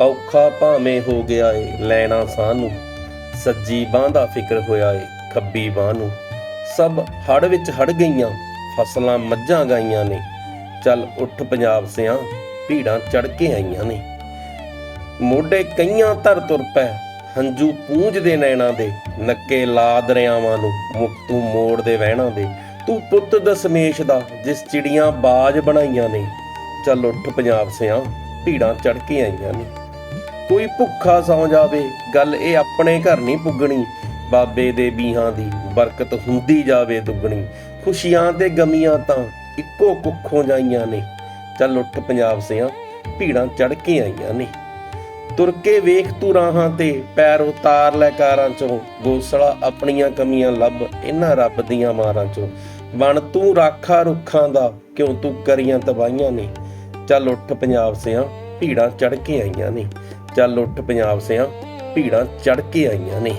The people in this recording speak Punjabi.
ਔਖਾ ਭਾਵੇਂ ਹੋ ਗਿਆ ਏ ਲੈਣਾ ਸਾਹ ਨੂੰ ਸੱਜੀ ਬਾਂਹ ਦਾ ਫਿਕਰ ਹੋਇਆ ਏ ਖੱਬੀ ਬਾਂਹ ਨੂੰ। ਸਭ ਹੜ ਵਿੱਚ ਹੜ ਗਈਆਂ, ਫਸਲਾਂ ਮੱਝਾਂ ਗਾਈਆਂ ਨੇ। ਚੱਲ ਉੱਠ ਪੰਜਾਬ ਸਿਆਂ, ਭੀੜਾਂ ਚੜ ਕੇ ਆਈਆਂ ਨੇ। ਮੋਢੇ ਕਈਆਂ ਧਰ ਤੁਰ ਪੈ, ਹੰਝੂ ਪੂੰਝਦੇ ਨੈਣਾ ਦੇ। ਨੱਕੇ ਲਾ ਦਰਿਆਵਾਂ ਨੂੰ ਮੁਕਤੂ ਮੋੜ ਦੇ ਵਹਿਣਾ ਦੇ। ਤੂੰ ਪੁੱਤ ਦਸਮੇਸ਼ ਦਾ, ਜਿਸ ਚਿੜੀਆਂ ਬਾਜ ਬਣਾਈਆਂ ਨੇ। ਚੱਲ ਉੱਠ ਪੰਜਾਬ ਸਿਆਂ, ਭੀੜਾਂ ਚੜ ਕੇ ਆਈਆਂ ਨੇ। ਕੋਈ ਭੁੱਖਾ ਸੌ ਜਾਵੇ, ਗੱਲ ਇਹ ਆਪਣੇ ਘਰ ਨਹੀਂ ਪੁੱਗਣੀ। ਬਾਬੇ ਦੇ ਬੀਹਾਂ ਦੀ ਬਰਕਤ ਹੁੰਦੀ ਜਾਵੇ ਦੁੱਗਣੀ। ਖੁਸ਼ੀਆਂ ਤੇ ਗਮੀਆਂ ਤਾਂ ਇੱਕੋ ਕੁੱਖੋਂ ਜਾਈਆਂ ਨੇ। ਚੱਲ ਉੱਠ ਪੰਜਾਬ ਸਿਆਂ, ਭੀੜਾਂ ਚੜ ਕੇ ਆਈਆਂ ਨੇ। ਤੁਰ ਕੇ ਵੇਖ ਤੂੰ ਰਾਹਾਂ ਤੇ, ਪੈਰ ਉਤਾਰ ਲੈ ਕਾਰਾਂ ਚੋਂ। ਗੋਸਲਾ ਆਪਣੀਆਂ ਕਮੀਆਂ ਲੱਭ ਇਹਨਾਂ ਰੱਬ ਦੀਆਂ ਮਾਰਾਂ ਚੋਂ। ਬਣ ਤੂੰ ਰਾਖਾ ਰੁੱਖਾਂ ਦਾ, ਕਿਉਂ ਤੂੰ ਕਰੀਆਂ ਤਬਾਈਆਂ ਨੇ। ਚੱਲ ਉੱਠ ਪੰਜਾਬ ਸਿਆਂ, ਭੀੜਾਂ ਚੜ ਕੇ ਆਈਆਂ ਨੇ। ਚੱਲ ਉੱਠ ਪੰਜਾਬ ਸਿਆਂ ਭੀੜਾਂ ਚੜ ਕੇ ਆਈਆਂ ਨੇ।